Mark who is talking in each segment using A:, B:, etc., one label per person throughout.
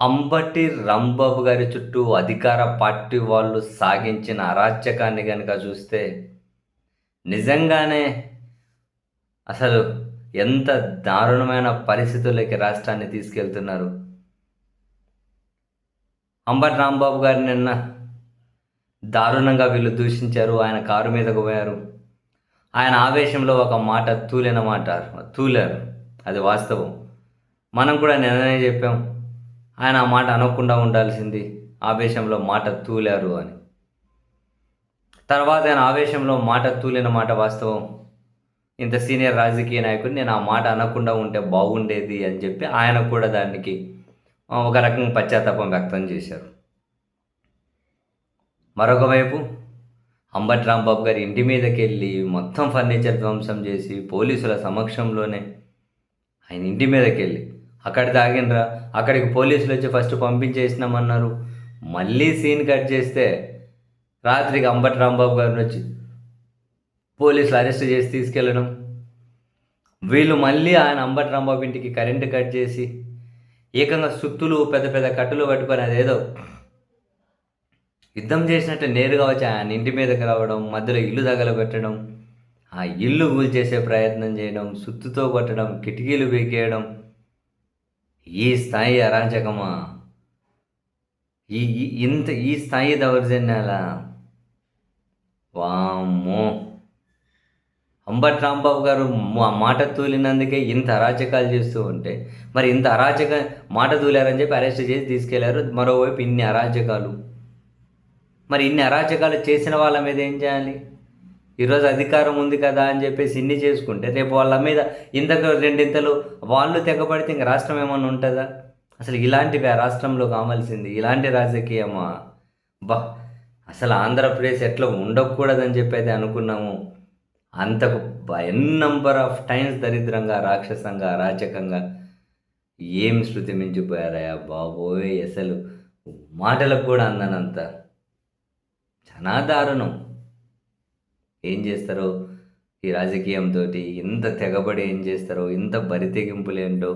A: అంబటి రాంబాబు గారి చుట్టూ అధికార పార్టీ వాళ్ళు సాగించిన అరాచకాన్ని కనుక చూస్తే నిజంగానే అసలు ఎంత దారుణమైన పరిస్థితుల్లోకి రాష్ట్రాన్ని తీసుకెళ్తున్నారు. అంబటి రాంబాబు గారు నిన్న దారుణంగా వీళ్ళు దూషించారు. ఆయన కారు మీదకు పోయారు. ఆయన ఆవేశంలో ఒక మాట తూలిన మాట తూలారు. అది వాస్తవం. మనం కూడా నిన్ననే చెప్పాం. ఆయన ఆ మాట అనకుండా ఉండాల్సింది. ఆవేశంలో మాట తూలారు అని. తర్వాత ఆయన ఆవేశంలో మాట తూలిన మాట వాస్తవం. ఇంత సీనియర్ రాజకీయ నాయకుడు నేను ఆ మాట అనకుండా ఉంటే బాగుండేది అని చెప్పి ఆయన కూడా దానికి ఒక రకంగా పశ్చాత్తాపం వ్యక్తం చేశారు. మరొక వైపు అంబటి రాంబాబు గారి ఇంటి మీదకి వెళ్ళి మొత్తం ఫర్నిచర్ ధ్వంసం చేసి పోలీసుల సమక్షంలోనే ఆయన ఇంటి మీదకి వెళ్ళి అక్కడ తాగినరా అక్కడికి పోలీసులు వచ్చి ఫస్ట్ పంపించేసినామన్నారు. మళ్ళీ సీన్ కట్ చేస్తే రాత్రికి అంబటి రాంబాబు గారిని వచ్చి పోలీసులు అరెస్ట్ చేసి తీసుకెళ్ళడం. వీళ్ళు మళ్ళీ ఆయన అంబటి రాంబాబు ఇంటికి కరెంటు కట్ చేసి ఏకంగా సుత్తులు పెద్ద పెద్ద కట్టులు పట్టుకొని అదేదో యుద్ధం చేసినట్టు నేరుగా వచ్చి ఆయన ఇంటి మీదకి రావడం మధ్యలో ఇల్లు తగలబెట్టడం ఆ ఇల్లు కూల్చేసే ప్రయత్నం చేయడం సుత్తుతో కొట్టడం కిటికీలు పీకేయడం ఈ స్థాయి అరాచకమా? ఈ ఇంత ఈ స్థాయి దౌర్జన్యాల? వామ్మో. అంబట్ రాంబాబు గారు మా- మాట తూలినందుకే ఇంత అరాచకాలు చేస్తూ ఉంటే మరి ఇంత అరాచక మాట తూలారని చెప్పి అరెస్ట్ చేసి తీసుకెళ్ళారు మరోవైపు ఇన్ని అరాచకాలు. మరి ఇన్ని అరాచకాలు చేసిన వాళ్ళ మీద ఏం చేయాలి? ఈరోజు అధికారం ఉంది కదా అని చెప్పేసి ఇన్ని చేసుకుంటే రేపు వాళ్ళ మీద ఇంతకు రెండింతలు వాళ్ళు తెగబడితే ఇంక రాష్ట్రం ఏమన్నా ఉంటుందా? అసలు ఇలాంటివి ఆ రాష్ట్రంలో కావాల్సింది. ఇలాంటి రాజకీయమా? బా అసలు ఆంధ్రప్రదేశ్ ఎట్లా ఉండకూడదని చెప్పి అయితే అనుకున్నాము. అంతకు ఎన్ నంబర్ ఆఫ్ టైమ్స్ దరిద్రంగా రాక్షసంగా అరాచకంగా ఏం శృతి మించిపోయారయ్యా బాబోయ్ అసలు మాటలకు కూడా అందనంత. చాలా దారుణం. ఏం చేస్తారో? ఈ రాజకీయంతో ఇంత తెగబడి ఏం చేస్తారో? ఇంత బరితెగింపులేంటో?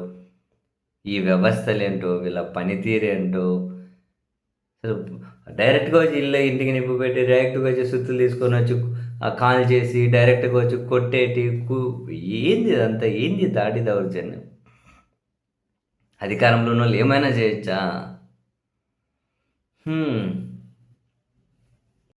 A: ఈ వ్యవస్థలేంటో? వీళ్ళ పనితీరేంటో? అసలు డైరెక్ట్గా వచ్చి ఇల్లు ఇంటికి నింపు పెట్టి డైరెక్ట్గా వచ్చి సుత్తులు తీసుకొని వచ్చి కాల్ చేసి డైరెక్ట్గా వచ్చి కొట్టేటి కు ఏంది ఇదంతా? ఏంది దాటి దౌర్జన్యం? అధికారంలో ఉన్న వాళ్ళు ఏమైనా చేయొచ్చా?